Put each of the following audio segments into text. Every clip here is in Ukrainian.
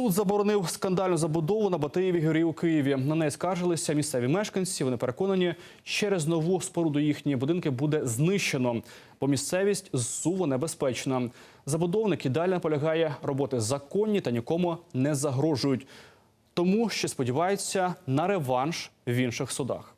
Суд заборонив скандальну забудову на Батиєві горі у Києві. На неї скаржилися місцеві мешканці. Вони переконані, через нову споруду їхні будинки буде знищено, бо місцевість зсуво небезпечна. Забудовник і далі наполягає, роботи законні та нікому не загрожують. Тому ще сподіваються на реванш в інших судах.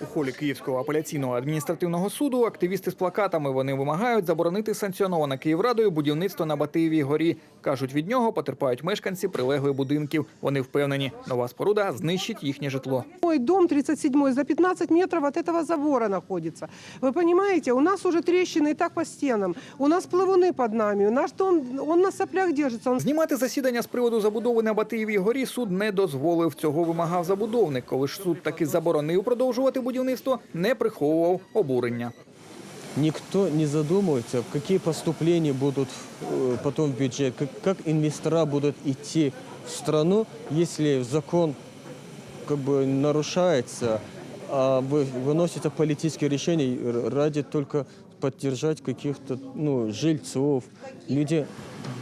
У холі Київського апеляційного адміністративного суду активісти з плакатами вони вимагають заборонити санкціоноване Київрадою будівництво на Батиєвій горі. Кажуть, від нього потерпають мешканці прилеглих будинків. Вони впевнені, нова споруда знищить їхнє житло. Мой дом 37 за 15 метров от этого забора находится. Вы понимаете, у нас уже трещины и так по стенам. У нас плавуны под нами. Наш дом, он на соплях держится. Он Знімати засідання з приводу забудови на Батиєвій горі суд не дозволив. Цього вимагав забудовник. Коли ж суд таки заборонив продовжувати будівництво, не приховував обурення. Никто не задумывается, какие поступления будут э, потом в бюджет, как, как инвестора будут идти в страну, если закон как бы нарушается, а вы- выносится политические решения р- ради только поддержать каких-то ну, жильцов, люди,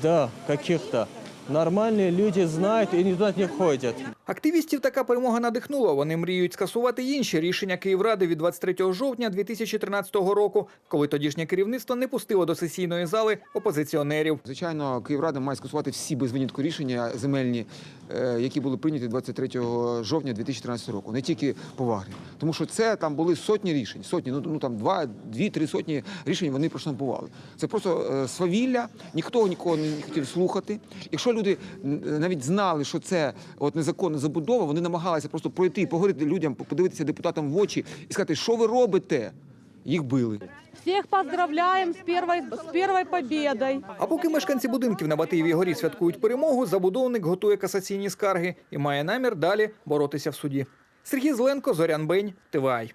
да, каких-то. Нормальные люди знают и никуда не ходят. Активістів така перемога надихнула. Вони мріють скасувати інші рішення Київради від 23 жовтня 2013 року, коли тодішнє керівництво не пустило до сесійної зали опозиціонерів. Звичайно, Київрада має скасувати всі без винятку рішення земельні, е, які були прийняті 23 жовтня 2013 року, не тільки поваги. Тому що це там були сотні рішень, сотні, ну, ну там два, дві-три сотні рішень вони проштампували. Це просто е, свавілля, ніхто нікого не хотів слухати. Якщо люди навіть знали, що це от незаконна забудова, вони намагалися просто пройти, поговорити людям, подивитися депутатам в очі і сказати, що ви робите? Їх били. Всех поздравляем с первой, с первой победой. А поки мешканці будинків на Батиєвій горі святкують перемогу, забудовник готує касаційні скарги і має намір далі боротися в суді. Сергій Зеленко, Зорян Бень, ТВАЙ.